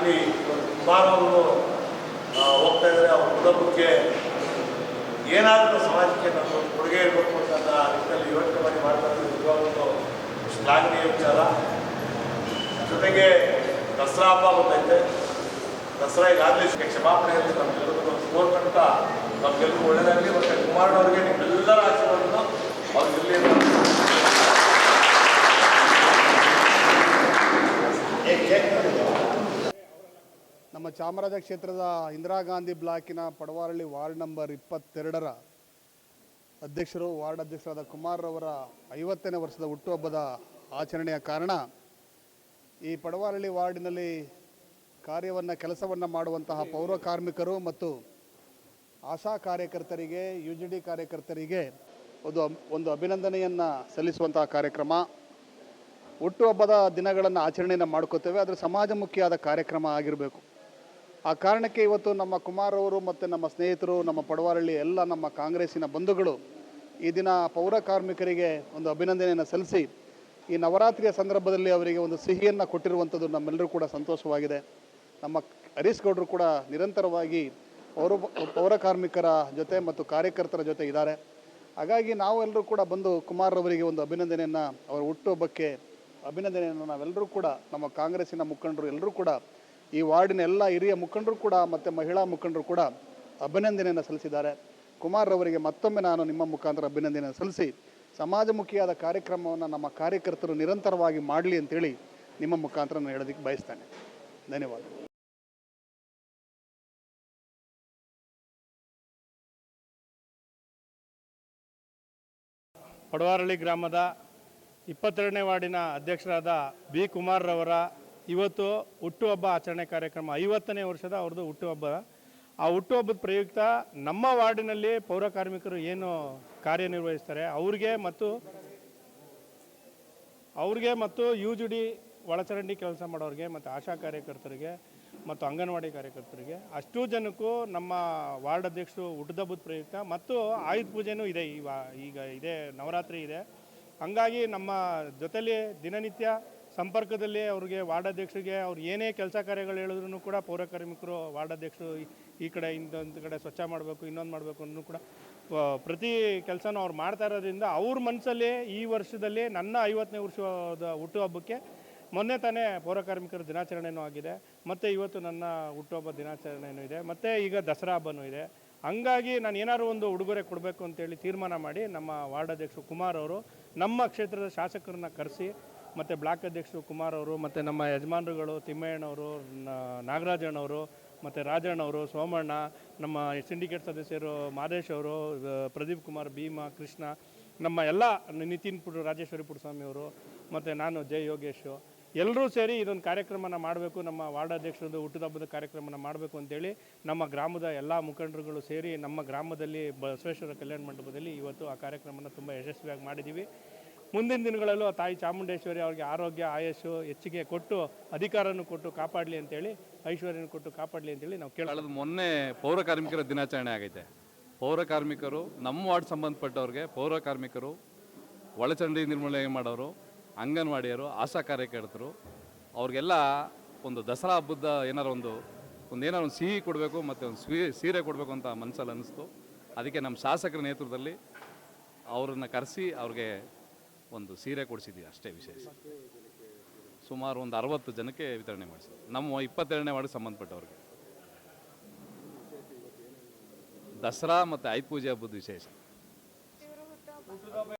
ದಾರಿಲಿ ಕುಮಾರವರು ಆ, ಹೋಗ್ತಾ ಇದ್ದಾರೆ ಅವ್ರ ಕುಟುಂಬಕ್ಕೆ ಏನಾದರೂ ಸಮಾಜಕ್ಕೆ ನಮ್ಮ ಕೊಡುಗೆ ಇರಬೇಕು ಅಂತ ರೀತಿಯಲ್ಲಿ ಯೋಚನೆ ಮಾಡಿ ಮಾಡ್ತಾ ಇರೋದು ಶ್ಲಾಘನೀಯ ವಿಚಾರ. ಜೊತೆಗೆ ದಸರಾ ಹಬ್ಬ ಬಂದೈತೆ. ದಸರಾ ಈಗಾಗಲೇ ಕ್ಷಮಾಪಣೆ ಇರಲಿ ನಮ್ಗೆಲ್ಲರಿಗೂ ಕೋರ್ಕಂತ ನಮ್ಗೆಲ್ಲರಿಗೂ ಒಳ್ಳೆಯದಾಗಲಿ ಮತ್ತು ಕುಮಾರನವ್ರಿಗೆ ನಿಮ್ಮೆಲ್ಲರ ಆಶೀರ್ವಾದನು ಅವ್ರಿಗಿರಲಿ ಅಂತ ನಮ್ಮ ಚಾಮರಾಜ ಕ್ಷೇತ್ರದ ಇಂದಿರಾ ಗಾಂಧಿ ಬ್ಲಾಕಿನ ಪಡವಾರಳ್ಳಿ ವಾರ್ಡ್ ನಂಬರ್ ಇಪ್ಪತ್ತೆರಡರ ಅಧ್ಯಕ್ಷರು, ವಾರ್ಡ್ ಅಧ್ಯಕ್ಷರಾದ ಕುಮಾರ್ ಅವರ ಐವತ್ತನೇ ವರ್ಷದ ಹುಟ್ಟುಹಬ್ಬದ ಆಚರಣೆಯ ಕಾರಣ ಈ ಪಡವಾರಳ್ಳಿ ವಾರ್ಡಿನಲ್ಲಿ ಕಾರ್ಯವನ್ನು, ಕೆಲಸವನ್ನು ಮಾಡುವಂತಹ ಪೌರ ಕಾರ್ಮಿಕರು ಮತ್ತು ಆಶಾ ಕಾರ್ಯಕರ್ತರಿಗೆ ಯು ಜಿ ಡಿ ಕಾರ್ಯಕರ್ತರಿಗೆ ಒಂದು ಒಂದು ಅಭಿನಂದನೆಯನ್ನು ಸಲ್ಲಿಸುವಂತಹ ಕಾರ್ಯಕ್ರಮ. ಹುಟ್ಟುಹಬ್ಬದ ದಿನಗಳನ್ನು ಆಚರಣೆಯನ್ನು ಮಾಡ್ಕೋತೇವೆ. ಆದರೆ ಸಮಾಜಮುಖಿಯಾದ ಕಾರ್ಯಕ್ರಮ ಆಗಿರಬೇಕು. ಆ ಕಾರಣಕ್ಕೆ ಇವತ್ತು ನಮ್ಮ ಕುಮಾರ್ ಅವರು ಮತ್ತು ನಮ್ಮ ಸ್ನೇಹಿತರು, ನಮ್ಮ ಪಡವಾರಳ್ಳಿ, ಎಲ್ಲ ನಮ್ಮ ಕಾಂಗ್ರೆಸ್ಸಿನ ಬಂಧುಗಳು ಈ ದಿನ ಪೌರ ಕಾರ್ಮಿಕರಿಗೆ ಒಂದು ಅಭಿನಂದನೆಯನ್ನು ಸಲ್ಲಿಸಿ, ಈ ನವರಾತ್ರಿಯ ಸಂದರ್ಭದಲ್ಲಿ ಅವರಿಗೆ ಒಂದು ಸಿಹಿಯನ್ನು ಕೊಟ್ಟಿರುವಂಥದ್ದು ನಮ್ಮೆಲ್ಲರೂ ಕೂಡ ಸಂತೋಷವಾಗಿದೆ. ನಮ್ಮ ಹರೀಶ್ ಗೌಡರು ಕೂಡ ನಿರಂತರವಾಗಿ ಪೌರ ಪೌರ ಕಾರ್ಮಿಕರ ಜೊತೆ ಮತ್ತು ಕಾರ್ಯಕರ್ತರ ಜೊತೆ ಇದ್ದಾರೆ. ಹಾಗಾಗಿ ನಾವೆಲ್ಲರೂ ಕೂಡ ಬಂದು ಕುಮಾರ್ ಅವರಿಗೆ ಒಂದು ಅಭಿನಂದನೆಯನ್ನು, ಅವರ ಹುಟ್ಟುಹಬ್ಬಕ್ಕೆ ಅಭಿನಂದನೆಯನ್ನು ನಾವೆಲ್ಲರೂ ಕೂಡ ನಮ್ಮ ಕಾಂಗ್ರೆಸ್ಸಿನ ಮುಖಂಡರು ಎಲ್ಲರೂ ಕೂಡ ಈ ವಾರ್ಡಿನ ಎಲ್ಲ ಹಿರಿಯ ಮುಖಂಡರು ಕೂಡ ಮತ್ತು ಮಹಿಳಾ ಮುಖಂಡರು ಕೂಡ ಅಭಿನಂದನೆಯನ್ನು ಸಲ್ಲಿಸಿದ್ದಾರೆ. ಕುಮಾರ್ ಅವರಿಗೆ ಮತ್ತೊಮ್ಮೆ ನಾನು ನಿಮ್ಮ ಮುಖಾಂತರ ಅಭಿನಂದನೆ ಸಲ್ಲಿಸಿ, ಸಮಾಜಮುಖಿಯಾದ ಕಾರ್ಯಕ್ರಮವನ್ನು ನಮ್ಮ ಕಾರ್ಯಕರ್ತರು ನಿರಂತರವಾಗಿ ಮಾಡಲಿ ಅಂತೇಳಿ ನಿಮ್ಮ ಮುಖಾಂತರ ನಾನು ಹೇಳೋದಕ್ಕೆ ಬಯಸ್ತೇನೆ. ಧನ್ಯವಾದ. ಪಡವಾರಳ್ಳಿ ಗ್ರಾಮದ ಇಪ್ಪತ್ತೆರಡನೇ ವಾರ್ಡಿನ ಅಧ್ಯಕ್ಷರಾದ ಬಿ ಕುಮಾರ್ರವರ ಇವತ್ತು ಹುಟ್ಟುಹಬ್ಬ ಆಚರಣೆ ಕಾರ್ಯಕ್ರಮ ಐವತ್ತನೇ ವರ್ಷದ ಅವ್ರದ್ದು ಹುಟ್ಟುಹಬ್ಬ. ಆ ಹುಟ್ಟುಹಬ್ಬದ ಪ್ರಯುಕ್ತ ನಮ್ಮ ವಾರ್ಡಿನಲ್ಲಿ ಪೌರ ಕಾರ್ಮಿಕರು ಏನು ಕಾರ್ಯನಿರ್ವಹಿಸ್ತಾರೆ, ಅವ್ರಿಗೆ ಮತ್ತು ಅವ್ರಿಗೆ ಮತ್ತು ಯು ಜಿ ಡಿ ಒಳಚರಂಡಿ ಕೆಲಸ ಮಾಡೋರಿಗೆ ಮತ್ತು ಆಶಾ ಕಾರ್ಯಕರ್ತರಿಗೆ ಮತ್ತು ಅಂಗನವಾಡಿ ಕಾರ್ಯಕರ್ತರಿಗೆ, ಅಷ್ಟು ಜನಕ್ಕೂ ನಮ್ಮ ವಾರ್ಡ್ ಅಧ್ಯಕ್ಷರು ಹುಟ್ಟದಬ್ಬದ ಪ್ರಯುಕ್ತ ಮತ್ತು ಆಯುಧ ಪೂಜೆನೂ ಇದೆ ಈಗ ಈಗ ಇದೆ, ನವರಾತ್ರಿ ಇದೆ. ಹಂಗಾಗಿ ನಮ್ಮ ಜೊತೆಯಲ್ಲಿ ದಿನನಿತ್ಯ ಸಂಪರ್ಕದಲ್ಲಿ ಅವ್ರಿಗೆ ವಾರ್ಡ್ ಅಧ್ಯಕ್ಷರಿಗೆ ಅವ್ರು ಏನೇ ಕೆಲಸ ಕಾರ್ಯಗಳು ಹೇಳಿದ್ರು ಕೂಡ ಪೌರ ಕಾರ್ಮಿಕರು ವಾರ್ಡ್ ಅಧ್ಯಕ್ಷರು ಈ- ಕಡೆ ಇನ್ನೊಂದು ಕಡೆ ಸ್ವಚ್ಛ ಮಾಡಬೇಕು, ಇನ್ನೊಂದು ಮಾಡಬೇಕು ಅನ್ನೂ ಕೂಡ ಪ್ರತಿ ಕೆಲಸನೂ ಅವ್ರು ಮಾಡ್ತಾ ಇರೋದ್ರಿಂದ ಅವ್ರ ಮನಸ್ಸಲ್ಲಿ ಈ ವರ್ಷದಲ್ಲಿ ನನ್ನ ಐವತ್ತನೇ ವರ್ಷದ ಹುಟ್ಟುಹಬ್ಬಕ್ಕೆ ಮೊನ್ನೆ ತಾನೇ ಪೌರ ಕಾರ್ಮಿಕರ ದಿನಾಚರಣೆನೂ ಆಗಿದೆ. ಮತ್ತು ಇವತ್ತು ನನ್ನ ಹುಟ್ಟುಹಬ್ಬ ದಿನಾಚರಣೆಯೂ ಇದೆ. ಮತ್ತು ಈಗ ದಸರಾ ಹಬ್ಬನೂ ಇದೆ. ಹಂಗಾಗಿ ನಾನು ಏನಾದ್ರು ಒಂದು ಉಡುಗೊರೆ ಕೊಡಬೇಕು ಅಂತೇಳಿ ತೀರ್ಮಾನ ಮಾಡಿ ನಮ್ಮ ವಾರ್ಡ್ ಅಧ್ಯಕ್ಷರು ಕುಮಾರ್ ಅವರು ನಮ್ಮ ಕ್ಷೇತ್ರದ ಶಾಸಕರನ್ನ ಕರೆಸಿ ಮತ್ತು ಬ್ಲಾಕ್ ಅಧ್ಯಕ್ಷರು ಕುಮಾರ್ ಅವರು, ಮತ್ತು ನಮ್ಮ ಯಜಮಾನರುಗಳು ತಿಮ್ಮಯ್ಯಣ್ಣವರು ನಾಗರಾಜಣ್ಣವರು ಮತ್ತು ರಾಜಣ್ಣವರು ಸೋಮಣ್ಣ, ನಮ್ಮ ಸಿಂಡಿಕೇಟ್ ಸದಸ್ಯರು ಮಾದೇಶ್ ಅವರು ಪ್ರದೀಪ್ ಕುಮಾರ್, ಭೀಮಾ, ಕೃಷ್ಣ, ನಮ್ಮ ಎಲ್ಲ ನಿತಿನ್ ಪುಡು, ರಾಜೇಶ್ವರಿ ಅವರು, ಮತ್ತು ನಾನು ಜೈ ಯೋಗೇಶು. ಎಲ್ಲರೂ ಸೇರಿ ಇದೊಂದು ಕಾರ್ಯಕ್ರಮನ ಮಾಡಬೇಕು, ನಮ್ಮ ವಾರ್ಡ್ ಅಧ್ಯಕ್ಷರದ್ದು ಹುಟ್ಟುಹಬ್ಬದ ಕಾರ್ಯಕ್ರಮನ ಮಾಡಬೇಕು ಅಂತೇಳಿ ನಮ್ಮ ಗ್ರಾಮದ ಎಲ್ಲ ಮುಖಂಡರುಗಳು ಸೇರಿ ನಮ್ಮ ಗ್ರಾಮದಲ್ಲಿ ಬಸವೇಶ್ವರ ಕಲ್ಯಾಣ ಮಂಟಪದಲ್ಲಿ ಇವತ್ತು ಆ ಕಾರ್ಯಕ್ರಮನ ತುಂಬ ಯಶಸ್ವಿಯಾಗಿ ಮಾಡಿದ್ದೀವಿ ಮುಂದಿನ ದಿನಗಳಲ್ಲೂ ತಾಯಿ ಚಾಮುಂಡೇಶ್ವರಿ ಅವರಿಗೆ ಆರೋಗ್ಯ, ಆಯಸ್ಸು, ಹೆಚ್ಚಿಗೆ ಕೊಟ್ಟು ಅಧಿಕಾರವನ್ನು ಕೊಟ್ಟು ಕಾಪಾಡಲಿ ಅಂತೇಳಿ, ಐಶ್ವರ್ಯನ ಕೊಟ್ಟು ಕಾಪಾಡಲಿ ಅಂತೇಳಿ ನಾವು ಕೇಳ ಕಳೆದ ಮೊನ್ನೆ ಪೌರ ಕಾರ್ಮಿಕರ ದಿನಾಚರಣೆ ಆಗೈತೆ. ಪೌರ ಕಾರ್ಮಿಕರು, ನಮ್ಮ ವಾರ್ಡ್ ಸಂಬಂಧಪಟ್ಟವ್ರಿಗೆ ಪೌರ ಕಾರ್ಮಿಕರು, ಒಳಚರಂಡಿ ನಿರ್ಮೂಲನೆ ಮಾಡೋರು, ಅಂಗನವಾಡಿಯರು, ಆಶಾ ಕಾರ್ಯಕರ್ತರು, ಅವ್ರಿಗೆಲ್ಲ ಒಂದು ದಸರಾ ಹಬ್ಬದ ಏನಾರು ಒಂದು ಒಂದು ಏನಾರು ಒಂದು ಸಿಹಿ ಕೊಡಬೇಕು ಮತ್ತು ಒಂದು ಸ್ವೀ, ಸೀರೆ ಕೊಡಬೇಕು ಅಂತ ಮನಸ್ಸಲ್ಲಿ ಅನ್ನಿಸ್ತು. ಅದಕ್ಕೆ ನಮ್ಮ ಶಾಸಕರ ನೇತೃತ್ವದಲ್ಲಿ ಅವ್ರನ್ನ ಕರೆಸಿ ಅವ್ರಿಗೆ ಒಂದು ಸೀರೆ ಕೊಡಿಸಿದ್ದೀವಿ ಅಷ್ಟೇ ವಿಶೇಷ. ಸುಮಾರು ಒಂದು ಅರವತ್ತು ಜನಕ್ಕೆ ವಿತರಣೆ ಮಾಡಿಸಿ ನಮ್ಮ ಇಪ್ಪತ್ತೆರಡನೇ ವಾರ್ಡ್ ಸಂಬಂಧಪಟ್ಟವ್ರಿಗೆ. ದಸರಾ ಮತ್ತು ಆಯುಧ ಪೂಜೆ ಹಬ್ಬದ ವಿಶೇಷ.